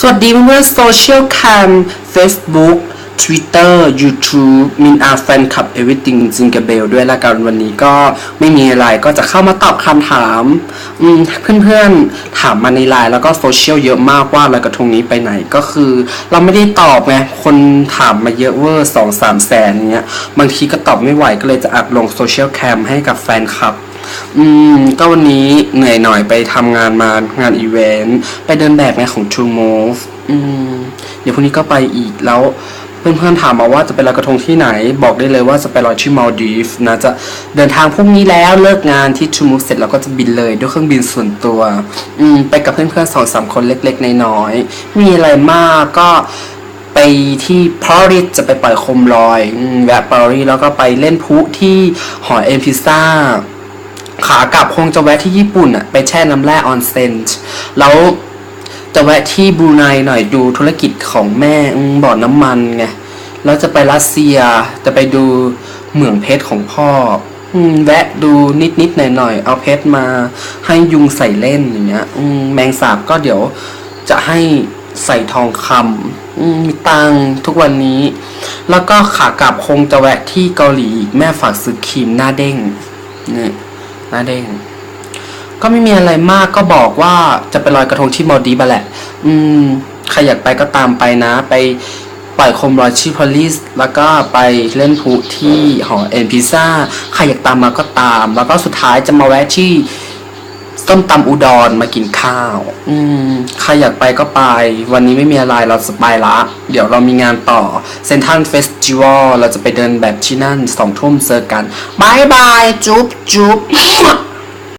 สวัสดีเพื่อนโซเชียลแคม Facebook Twitter YouTube มินอาแฟนคลับ Everything จิงเกเบลด้วยละกันวันนี้ก็ไม่มีอะไรก็จะเข้ามาตอบคำถามมเพื่อนๆ ถามมาในไลน์แล้วก็โซเชียลเยอะมากว่าลอยกระทงนี้ไปไหนก็คือ เราไม่ได้ตอบไง คนถามมาเยอะเวอร์สองสามแสนเนี้ย บางทีก็ตอบไม่ไหวก็เลยจะอัดลงโซเชียลแคมให้กับแฟนคลับ อืม ก็วันนี้เหนื่อยหน่อยไปทำงานมางานอีเวนต์ ไปเดินแบบงานของ True Move อืม เดี๋ยวพรุ่งนี้ก็ไปอีกแล้ว เพื่อนๆถามมาว่าจะไปลอยกระทงที่ไหน บอกได้เลยว่าจะไปลอยที่มาลดีฟนะจะเดินทางพรุ่งนี้แล้วเลิกงานที่ True Move เสร็จแล้วก็จะบินเลยด้วยเครื่องบินส่วนตัว อืม ไปกับเพื่อนๆสองสามคนเล็กๆน้อยๆไม่มีอะไรมากก็ไปที่พารีสจะไปปล่อยโคมลอยอแวะปารีสแล้วก็ไปเล่นพุที่หอเอ็มพิซซ่า ขากลับคงจะแวะที่ญี่ปุ่นอะไปแช่น้ำแร่ออนเซนแล้วจะแวะที่บรูไนหน่อยดูธุรกิจของแม่บ่อน้ำมันไงแล้วจะไปรัสเซียจะไปดูเหมืองเพชรของพ่ออืมแวะดูนิดนิดหน่อยหน่อยเอาเพชรมาให้ยุงใส่เล่นอย่างเงี้ย อืมแมงสาบก็เดี๋ยวจะให้ใส่ทองคำอืมมีตังทุกวันนี้ แล้วก็ขากลับคงจะแวะที่เกาหลีอีกแม่ฝากซื้อครีมหน้าเด้งนี่ หน้าเด้งก็ไม่มีอะไรมากก็บอกว่าจะไปลอยกระทงที่มอลดีบแหละ อืมใครอยากไปก็ตามไปนะ ไปปล่อยโคมลอยที่พอลิสแล้วก็ไปเล่นผู้ที่หอเอ็นพิซ่าใครอยากตามมาก็ตาม แล้วก็สุดท้ายจะมาแวะที่ ส้มตำอุดรมากินข้าว อืมใครอยากไปก็ไป วันนี้ไม่มีอะไรเราจะไปละ เดี๋ยวเรามีงานต่อเซนทันเฟสติวัลเราจะไปเดินแบบที่นั่นสองทุ่มเจอกันบายบาย จุ๊บจุ๊บ